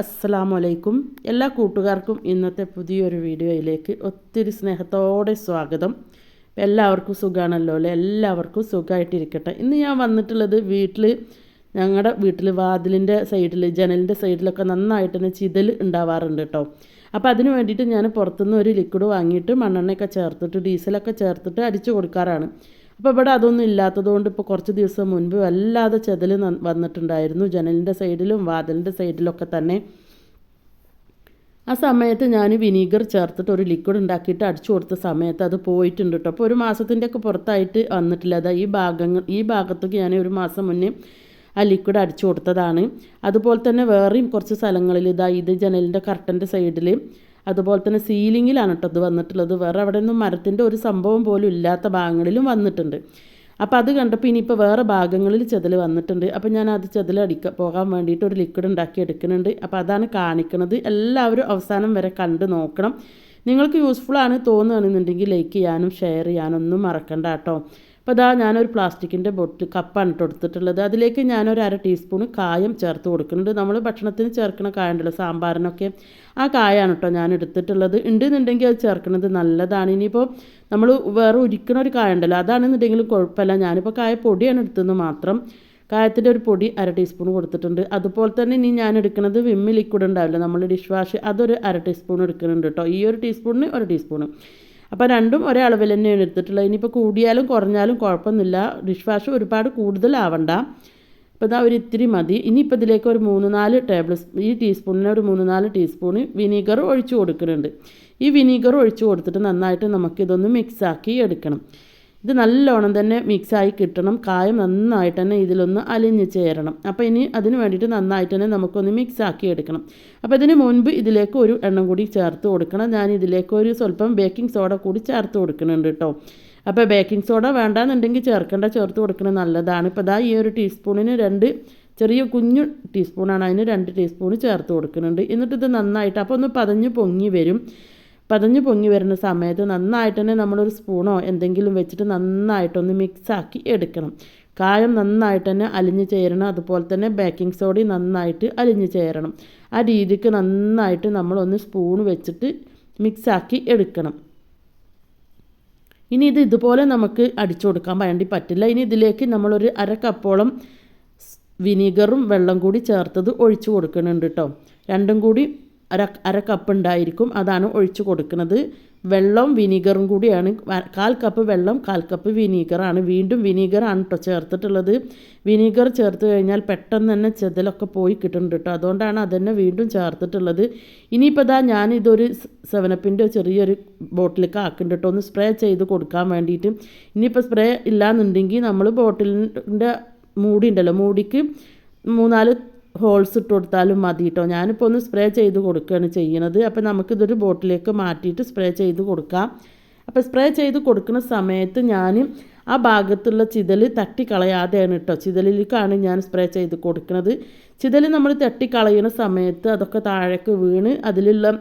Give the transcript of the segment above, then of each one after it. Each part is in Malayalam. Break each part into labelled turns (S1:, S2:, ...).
S1: അസ്സലാമു അലൈക്കും എല്ലാ കൂട്ടുകാർക്കും ഇന്നത്തെ പുതിയൊരു വീഡിയോയിലേക്ക് ഒത്തിരി സ്നേഹത്തോടെ സ്വാഗതം. എല്ലാവർക്കും സുഖമാണല്ലോ അല്ലേ? എല്ലാവർക്കും സുഖമായിട്ടിരിക്കട്ടെ ഇന്ന് ഞാൻ വന്നിട്ടുള്ളത് വീട്ടിൽ ഞങ്ങളുടെ വീട്ടിൽ വാതിലിന്റെ സൈഡിൽ ജനലിന്റെ സൈഡിലൊക്കെ നന്നായിട്ട് തന്നെ ചിതൽ ഉണ്ടാവാറുണ്ട് കേട്ടോ അപ്പോൾ അതിന് വേണ്ടിയിട്ട് ഞാൻ പുറത്തുനിന്ന് ഒരു ലിക്വിഡ് വാങ്ങിയിട്ട് മണ്ണെണ്ണയൊക്കെ ചേർത്തിട്ട് ഡീസലൊക്കെ ചേർത്തിട്ട് അടിച്ചു കൊടുക്കാറാണ്. അപ്പോൾ ഇവിടെ അതൊന്നും ഇല്ലാത്തതുകൊണ്ട് ഇപ്പോൾ കുറച്ച് ദിവസം മുൻപ് വല്ലാതെ ചെതൽ വന്നിട്ടുണ്ടായിരുന്നു. ജനലിന്റെ സൈഡിലും വാതിലിന്റെ സൈഡിലൊക്കെ തന്നെ. ആ സമയത്ത് ഞാൻ വിനീഗർ ചേർത്തിട്ട് ഒരു ലിക്വിഡ് ഉണ്ടാക്കിയിട്ട് അടിച്ചു കൊടുത്ത സമയത്ത് അത് പോയിട്ടുണ്ട് കേട്ടോ അപ്പോൾ ഒരു മാസത്തിന്റെ ഒക്കെ പുറത്തായിട്ട് വന്നിട്ടില്ല. അതാ ഈ ഭാഗങ്ങൾ ഈ ഭാഗത്തേക്ക് ഞാൻ ഒരു മാസം മുന്നേ ആ ലിക്വിഡ് അടിച്ചു കൊടുത്തതാണ്. അതുപോലെ തന്നെ വേറെയും കുറച്ച് സ്ഥലങ്ങളിൽ ഇതാ ഇത് ജനലിന്റെ കർട്ടന്റെ സൈഡിൽ അതുപോലെ തന്നെ സീലിങ്ങിലാണ് കേട്ടോ ഇത് വന്നിട്ടുള്ളത്. വേറെ അവിടെ നിന്നും മരത്തിന്റെ ഒരു സംഭവം പോലും ഇല്ലാത്ത ഭാഗങ്ങളിലും വന്നിട്ടുണ്ട്. അപ്പോൾ അത് കണ്ടപ്പോൾ ഇനിയിപ്പോൾ വേറെ ഭാഗങ്ങളിൽ ചെതൽ വന്നിട്ടുണ്ട്. അപ്പോൾ ഞാൻ അത് ചെതൽ അടിക്കാൻ പോകാൻ വേണ്ടിയിട്ട് ഒരു ലിക്വിഡ് ഉണ്ടാക്കി എടുക്കുന്നുണ്ട്. അപ്പോൾ അതാണ് കാണിക്കുന്നത് എല്ലാവരും അവസാനം വരെ കണ്ട് നോക്കണം. നിങ്ങൾക്ക് യൂസ്ഫുൾ ആണ് തോന്നുകയാണെന്നുണ്ടെങ്കിൽ ലൈക്ക് ചെയ്യാനും ഷെയർ ചെയ്യാനും ഒന്നും മറക്കണ്ട കേട്ടോ. അപ്പോൾ അതാ ഞാനൊരു പ്ലാസ്റ്റിക്കിന്റെ ബൊട്ട് കപ്പാണ് ഇട്ട് എടുത്തിട്ടുള്ളത് അതിലേക്ക് ഞാനൊരു അര ടീസ്പൂൺ കായം ചേർത്ത് കൊടുക്കുന്നുണ്ട്. നമ്മൾ ഭക്ഷണത്തിന് ചേർക്കുന്ന കായ ഉണ്ടല്ലോ സാമ്പാറിനൊക്കെ. ആ കായാണ് കേട്ടോ ഞാൻ എടുത്തിട്ടുള്ളത്. ഉണ്ടെന്നുണ്ടെങ്കിൽ അത് ചേർക്കുന്നത് നല്ലതാണ്. ഇനിയിപ്പോൾ നമ്മൾ വേറെ ഉരിക്കണ ഒരു കായ ഉണ്ടല്ലോ അതാണെന്നുണ്ടെങ്കിലും കുഴപ്പമില്ല. ഞാനിപ്പോൾ കായ പൊടിയാണ് എടുത്തതെന്ന് മാത്രം. കായത്തിന്റെ ഒരു പൊടി അര ടീസ്പൂൺ കൊടുത്തിട്ടുണ്ട്. അതുപോലെ തന്നെ ഇനി ഞാൻ എടുക്കുന്നത് വിമ്മ് ലിക്വിഡ് ഉണ്ടാവില്ല നമ്മൾ ഡിഷ് വാഷ് അതൊരു അര ടീസ്പൂൺ എടുക്കുന്നുണ്ട് കേട്ടോ. ഈ ഒരു ടീസ്പൂണിന് ഒരു ടീസ്പൂൺ അപ്പോൾ രണ്ടും ഒരേ അളവിൽ തന്നെയാണ് എടുത്തിട്ടുള്ളത്. ഇനിയിപ്പോൾ കൂടിയാലും കുറഞ്ഞാലും കുഴപ്പമൊന്നുമില്ല. ഡിഷ് വാഷ് ഒരുപാട് കൂടുതലാവണ്ട. ഇപ്പോൾ ഇതാ ഒരു ഇത്തിരി മതി. ഇനിയിപ്പോൾ ഇതിലേക്ക് ഒരു മൂന്ന് നാല് ടേബിൾ ഈ ടീസ്പൂണിന് ഒരു മൂന്ന് നാല് ടീസ്പൂണ് വിനീഗർ ഒഴിച്ചു കൊടുക്കുന്നുണ്ട്. ഈ വിനീഗർ ഒഴിച്ചു കൊടുത്തിട്ട് നന്നായിട്ട് നമുക്കിതൊന്ന് മിക്സാക്കി എടുക്കണം. ഇത് നല്ലോണം തന്നെ മിക്സായി കിട്ടണം. കായം നന്നായിട്ട് തന്നെ ഇതിലൊന്ന് അലിഞ്ഞ് ചേരണം. അപ്പോൾ ഇനി അതിന് വേണ്ടിയിട്ട് നന്നായിട്ട് തന്നെ നമുക്കൊന്ന് മിക്സാക്കി എടുക്കണം. അപ്പോൾ ഇതിന് മുൻപ് ഇതിലേക്ക് ഒരു എണ്ണം കൂടി ചേർത്ത് കൊടുക്കണം. ഞാൻ ഇതിലേക്ക് ഒരു സ്വല്പം ബേക്കിംഗ് സോഡ കൂടി ചേർത്ത് കൊടുക്കുന്നുണ്ട് കേട്ടോ. അപ്പോൾ ബേക്കിംഗ് സോഡ വേണ്ടാന്നുണ്ടെങ്കിൽ ചേർക്കേണ്ട ചേർത്ത് കൊടുക്കുന്നത് നല്ലതാണ്. ഇപ്പോൾ ഇതാ ഈ ഒരു ടീസ്പൂണിന് രണ്ട് ചെറിയ കുഞ്ഞു ടീസ്പൂണാണ്. അതിന് രണ്ട് ടീസ്പൂൺ ചേർത്ത് കൊടുക്കുന്നുണ്ട്. എന്നിട്ട് ഇത് നന്നായിട്ട് അപ്പോൾ ഒന്ന് പതഞ്ഞ് പൊങ്ങി വരും. പതഞ്ഞ് പൊങ്ങി വരുന്ന സമയത്ത് നന്നായിട്ട് തന്നെ നമ്മളൊരു സ്പൂണോ എന്തെങ്കിലും വെച്ചിട്ട് നന്നായിട്ടൊന്ന് മിക്സാക്കി എടുക്കണം. കായം നന്നായിട്ട് തന്നെ അലിഞ്ഞ് ചേരണം. അതുപോലെ തന്നെ ബേക്കിംഗ് സോഡി നന്നായിട്ട് അലിഞ്ഞു ചേരണം. ആ രീതിക്ക് നന്നായിട്ട് നമ്മളൊന്ന് സ്പൂൺ വെച്ചിട്ട് മിക്സാക്കി എടുക്കണം. ഇനി ഇത് ഇതുപോലെ നമുക്ക് അടിച്ചു കൊടുക്കാൻ വേണ്ടി പറ്റില്ല. ഇനി ഇതിലേക്ക് നമ്മളൊരു അര കപ്പോളം വിനീഗറും വെള്ളം കൂടി ചേർത്തത് ഒഴിച്ചു കൊടുക്കുന്നുണ്ട് കേട്ടോ രണ്ടും കൂടി അര അര കപ്പ് ഉണ്ടായിരിക്കും. അതാണ് ഒഴിച്ചു കൊടുക്കുന്നത്. വെള്ളവും വിനീഗറും കൂടിയാണ്. കാൽ കപ്പ് വെള്ളം കാൽ കപ്പ് വിനീഗറാണ് വീണ്ടും വിനീഗറാണ് കേട്ടോ ചേർത്തിട്ടുള്ളത്. വിനീഗർ ചേർത്ത് കഴിഞ്ഞാൽ പെട്ടെന്ന് തന്നെ ചെതലൊക്കെ പോയി കിട്ടുന്നുണ്ട് കേട്ടോ അതുകൊണ്ടാണ് അതന്നെ വീണ്ടും ചേർത്തിട്ടുള്ളത്. ഇനിയിപ്പോൾ ഇതാ ഞാനിതൊരു സെവനപ്പിന്റെ ചെറിയൊരു ബോട്ടിലേക്ക് ആക്കുന്നുണ്ട് കേട്ടോ ഒന്ന് സ്പ്രേ ചെയ്ത് കൊടുക്കാൻ വേണ്ടിയിട്ട്. ഇനിയിപ്പോൾ സ്പ്രേ ഇല്ലാന്നുണ്ടെങ്കിൽ നമ്മൾ ബോട്ടിലിന്റെ മൂടി ഉണ്ടല്ലോ. മൂടിക്ക് മൂന്നാൽ ഹോൾസ് ഇട്ട് കൊടുത്താലും മതി കേട്ടോ ഞാനിപ്പോൾ ഒന്ന് സ്പ്രേ ചെയ്ത് കൊടുക്കുകയാണ് ചെയ്യുന്നത്. അപ്പോൾ നമുക്കിതൊരു ബോട്ടിലേക്ക് മാറ്റിയിട്ട് സ്പ്രേ ചെയ്ത് കൊടുക്കാം. അപ്പോൾ സ്പ്രേ ചെയ്ത് കൊടുക്കുന്ന സമയത്ത് ഞാൻ ആ ഭാഗത്തുള്ള ചിതൽ തട്ടിക്കളയാതെയാണ് കേട്ടോ ചിതലിലേക്കാണ് ഞാൻ സ്പ്രേ ചെയ്ത് കൊടുക്കുന്നത്. ചിതൽ നമ്മൾ തട്ടിക്കളയുന്ന സമയത്ത് അതൊക്കെ താഴേക്ക് വീണ് അതിലുള്ള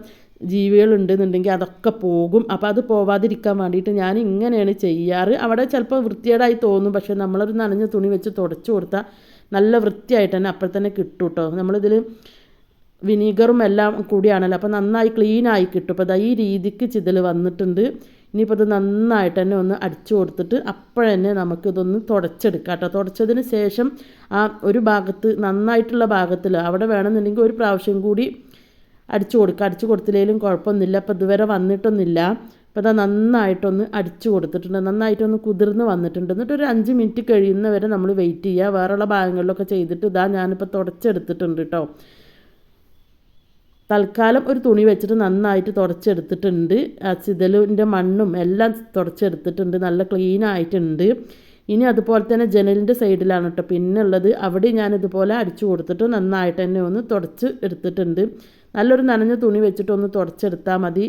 S1: ജീവികളുണ്ടെന്നുണ്ടെങ്കിൽ അതൊക്കെ പോകും. അപ്പോൾ അത് പോവാതിരിക്കാൻ വേണ്ടിയിട്ട് ഞാൻ ഇങ്ങനെയാണ് ചെയ്യാറ്. അവിടെ ചിലപ്പോൾ വൃത്തികേടായി തോന്നും. പക്ഷേ നമ്മളൊരു നനഞ്ഞ തുണി വെച്ച് തുടച്ചു കൊടുത്താൽ നല്ല വൃത്തിയായിട്ട് തന്നെ അപ്പോൾ തന്നെ കിട്ടും കേട്ടോ നമ്മളിതിൽ വിനീഗറും എല്ലാം കൂടിയാണല്ലോ. അപ്പോൾ നന്നായി ക്ലീനായി കിട്ടും. അപ്പോൾ ഈ രീതിക്ക് ചിതൽ വന്നിട്ടുണ്ട്. ഇനിയിപ്പോൾ ഇത് നന്നായിട്ട് തന്നെ ഒന്ന് അടിച്ചു കൊടുത്തിട്ട് അപ്പോഴന്നെ നമുക്കിതൊന്ന് തുടച്ചെടുക്കാം കേട്ടോ. തുടച്ചതിന് ശേഷം ആ ഒരു ഭാഗത്ത് നന്നായിട്ടുള്ള ഭാഗത്തിൽ അവിടെ വേണമെന്നുണ്ടെങ്കിൽ ഒരു പ്രാവശ്യം കൂടി അടിച്ചു കൊടുക്കുക അടിച്ചു കൊടുത്തില്ലെങ്കിലും കുഴപ്പമൊന്നുമില്ല. അപ്പോൾ ഇതുവരെ വന്നിട്ടൊന്നുമില്ല. അപ്പോൾ അത് നന്നായിട്ടൊന്ന് അടിച്ചു കൊടുത്തിട്ടുണ്ട് നന്നായിട്ടൊന്ന് കുതിർന്ന് വന്നിട്ടുണ്ട്. എന്നിട്ട് ഒരു അഞ്ച് മിനിറ്റ് കഴിയുന്ന വരെ നമ്മൾ വെയിറ്റ് ചെയ്യുക. വേറെയുള്ള ഭാഗങ്ങളിലൊക്കെ ചെയ്തിട്ട് ഇതാ ഞാനിപ്പോൾ തുടച്ചെടുത്തിട്ടുണ്ട് കേട്ടോ. തൽക്കാലം ഒരു തുണി വെച്ചിട്ട് നന്നായിട്ട് തുടച്ചെടുത്തിട്ടുണ്ട്. ആ ചിതലിന്റെ മണ്ണും എല്ലാം തുടച്ചെടുത്തിട്ടുണ്ട്. നല്ല ക്ലീൻ ആയിട്ടുണ്ട്. ഇനി അതുപോലെ തന്നെ ജനലിന്റെ സൈഡിലാണ് കേട്ടോ. പിന്നെ ഉള്ളത് അവിടെ ഞാനിതുപോലെ അടിച്ചു കൊടുത്തിട്ട് നന്നായിട്ട് തന്നെ ഒന്ന് തുടച്ച് എടുത്തിട്ടുണ്ട്. നല്ലൊരു നനഞ്ഞ തുണി വെച്ചിട്ട് ഒന്ന് തുടച്ചെടുത്താൽ മതി.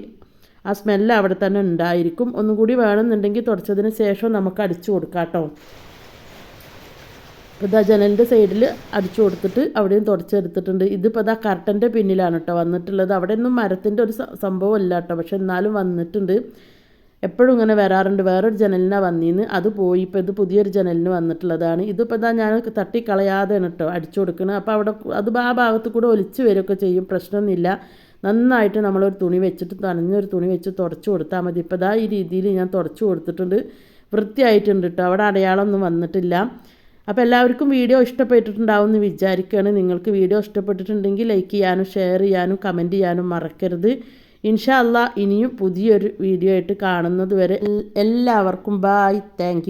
S1: ആ സ്മെല്ല് അവിടെ തന്നെ ഉണ്ടായിരിക്കും. ഒന്നും കൂടി വേണമെന്നുണ്ടെങ്കിൽ തുടച്ചതിന് ശേഷം നമുക്ക് അടിച്ചു കൊടുക്കാം കേട്ടോ. ഇതാ ജനലിന്റെ സൈഡിൽ അടിച്ചു കൊടുത്തിട്ട് അവിടെയും തുടച്ചെടുത്തിട്ടുണ്ട്. ഇതിപ്പോൾ അതാ കർട്ടന്റെ പിന്നിലാണ് കേട്ടോ വന്നിട്ടുള്ളത്. അവിടെ ഒന്നും മരത്തിന്റെ ഒരു സംഭവം ഇല്ല കേട്ടോ. പക്ഷെ എന്നാലും വന്നിട്ടുണ്ട്. എപ്പോഴും ഇങ്ങനെ വരാറുണ്ട്. വേറൊരു ജനലിനാണ് വന്നിന്ന്. അത് പോയി. ഇപ്പോൾ ഇത് പുതിയൊരു ജനലിന് വന്നിട്ടുള്ളതാണ്. ഇതിപ്പോൾ ഇതാ ഞാൻ തട്ടിക്കളയാതെയാണ് കേട്ടോ അടിച്ചു കൊടുക്കുന്നത് അപ്പോൾ അവിടെ അത് ആ ഭാഗത്ത് കൂടെ ഒലിച്ച് വരികയൊക്കെ ചെയ്യും. പ്രശ്നമൊന്നുമില്ല. നന്നായിട്ട് നമ്മളൊരു തുണി വെച്ചിട്ട് നനഞ്ഞൊരു തുണി വെച്ച് തുടച്ചു കൊടുത്താൽ മതി. ഇപ്പോൾ ഇതാ ഈ രീതിയിൽ ഞാൻ തുടച്ചു കൊടുത്തിട്ടുണ്ട്. വൃത്തിയായിട്ടുണ്ട് കേട്ടോ. അവിടെ അടയാളമൊന്നും വന്നിട്ടില്ല. അപ്പോൾ എല്ലാവർക്കും വീഡിയോ ഇഷ്ടപ്പെട്ടിട്ടുണ്ടാവും എന്ന് വിചാരിക്കുകയാണ്. നിങ്ങൾക്ക് വീഡിയോ ഇഷ്ടപ്പെട്ടിട്ടുണ്ടെങ്കിൽ ലൈക്ക് ചെയ്യാനും ഷെയർ ചെയ്യാനും കമന്റ് ചെയ്യാനും മറക്കരുത്. ഇൻഷാല്ല ഇനിയും പുതിയൊരു വീഡിയോ ആയിട്ട് കാണുന്നത് വരെ എല്ലാവർക്കും ബായ് താങ്ക്